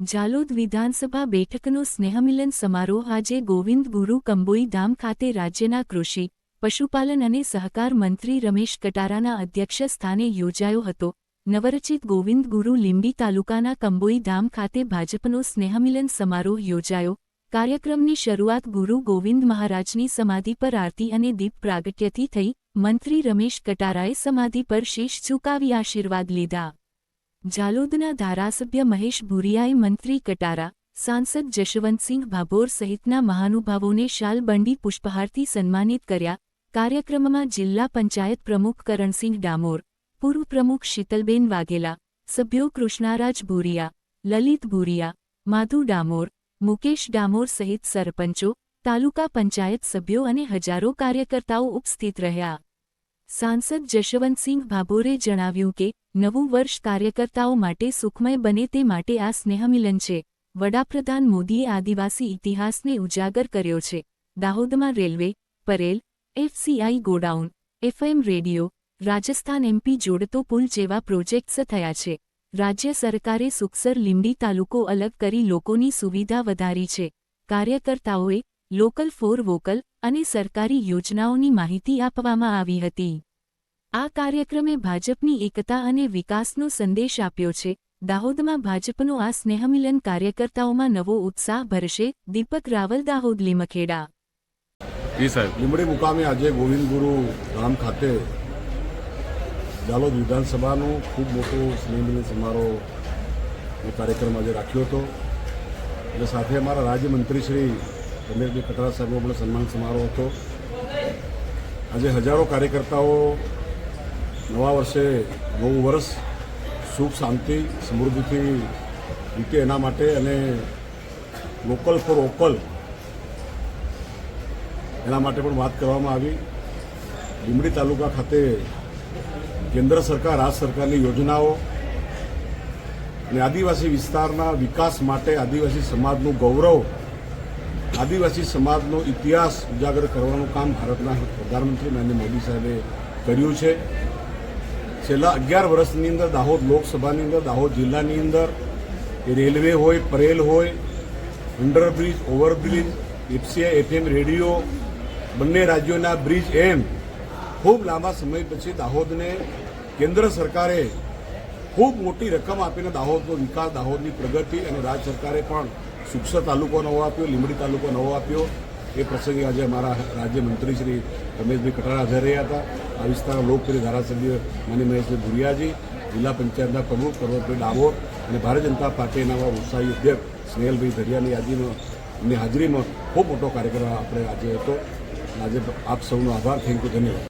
જાલોદ વિધાનસભા બેઠકનો સ્નેહમિલન સમારોહ આજે ગોવિંદ ગુરુ કંબોઈ ધામ ખાતે રાજ્યના કૃષિ, પશુપાલન અને સહકાર મંત્રી રમેશ કટારાના અધ્યક્ષ સ્થાને યોજાયો હતો. નવરચિત ગોવિંદ ગુરુ લીંબી તાલુકાના કંબોઈ ધામ ખાતે ભાજપનો સ્નેહમિલન સમારોહ યોજાયો. કાર્યક્રમની શરૂઆત ગુરુ ગોવિંદ મહારાજની સમાધિ પર આરતી અને દીપ પ્રાગટ્યથી થઈ. મંત્રી રમેશ કટારાએ સમાધિ પર શીશ ઝુકાવી આશીર્વાદ લીધા. જાલોદના ધારાસભ્ય મહેશ ભુરિયાએ મંત્રી કટારા, સાંસદ જશવંતસિંહ ભાભોર સહિતના મહાનુભાવોને શાલબંડી પુષ્પહારથી સન્માનિત કર્યા. કાર્યક્રમમાં જિલ્લા પંચાયત પ્રમુખ કરણસિંહ ડામોર, પૂર્વ પ્રમુખ શીતલબેન વાઘેલા, સભ્યો કૃષ્ણારાજ ભુરિયા, લલિત ભુરિયા, માધુ ડામોર, મુકેશ ડામોર સહિત સરપંચો, તાલુકા પંચાયત સભ્યો અને હજારો કાર્યકર્તાઓ ઉપસ્થિત રહ્યા. સાંસદ જશવંતસિંહ ભાભોરે જણાવ્યું કે, નવું વર્ષ કાર્યકર્તાઓ માટે સુખમય બને તે માટે આ સ્નેહમિલન છે. વડાપ્રધાન મોદીએ આદિવાસી ઇતિહાસને ઉજાગર કર્યો છે. દાહોદમાં railway, Parel, FCI godown, FM radio, Rajasthan MP જોડતો પુલ જેવા પ્રોજેક્ટ્સ થયા છે. રાજ્ય સરકારે સુખસર લીંબડી તાલુકો અલગ કરી લોકોની સુવિધા વધારી છે. કાર્યકર્તાઓએ લોકલ ફોર વોકલ અને સરકારી યોજનાઓની માહિતી આપવામાં આવી હતી. આ કાર્યક્રમે ભાજપની એકતા અને વિકાસનો સંદેશ આપ્યો છે. દાહોદમાં ભાજપનો આ સ્નેહમિલન કાર્યકર્તાઓમાં નવો ઉત્સાહ ભરશે. દીપક રાવલ દાહોદ લીમખેડા. જી સાહેબ. લીમડી મુકામે આજે ગોવિંદ ગુરુ ગામ ખાતે દાહોદ વિધાનસભાનો ખૂબ મોટો સ્નેહમિલન સમારોહ કાર્યક્રમ આજે રાખ્યો હતો. અને સાથે અમારા રાજ્યમંત્રી શ્રી રમેશભાઈ કટરા સાહેબનો પણ સન્માન સમારોહ હતો. આજે હજારો કાર્યકર્તાઓ નવા વર્ષે નવું વર્ષ સુખ, શાંતિ, સમૃદ્ધિથી વીતે એના માટે અને લોકલ ફોર ઓકલ એના માટે પણ વાત કરવામાં આવી. લીંબડી તાલુકા ખાતે કેન્દ્ર સરકાર, રાજ્ય સરકારની યોજનાઓ અને આદિવાસી વિસ્તારના વિકાસ માટે આદિવાસી સમાજનું ગૌરવ આદિવાસી સમાજનો ઇતિહાસ ઉજાગર કરવાનું કામ ભારતના પ્રધાનમંત્રી નરેન્દ્ર મોદી સાહેબે કર્યું છે. છેલ્લા અગિયાર વર્ષની અંદર દાહોદ લોકસભાની અંદર, દાહોદ જિલ્લાની અંદર એ રેલવે હોય, પરેલ હોય, underbridge, overbridge, FCI, FM radio, બંને રાજ્યોના બ્રિજ એમ ખૂબ લાંબા સમય પછી દાહોદને કેન્દ્ર સરકારે ખૂબ મોટી રકમ આપીને દાહોદનો વિકાસ, દાહોદની પ્રગતિ અને રાજ્ય સરકારે પણ સુખસર તાલુકો નવો આપ્યો, લીંબડી તાલુકો નવો આપ્યો. એ પ્રસંગે આજે અમારા રાજ્યમંત્રી શ્રી રમેશભાઈ કટારા હાજર રહ્યા હતા. આ વિસ્તારના લોકપ્રિય ધારાસભ્ય માની મહેશભાઈ ભુરિયાજી, જિલ્લા પંચાયતના પ્રમુખ પર્વતભાઈ ડામોર અને ભારતીય જનતા પાર્ટીના ઉત્સાહી અધ્યક્ષ સ્નેહલભાઈ ધરિયાની યાદીમાં હાજરીમાં ખૂબ મોટો કાર્યક્રમ આપણે આજે હતો. આજે આપ સૌનો આભાર, થેન્ક યુ, ધન્યવાદ.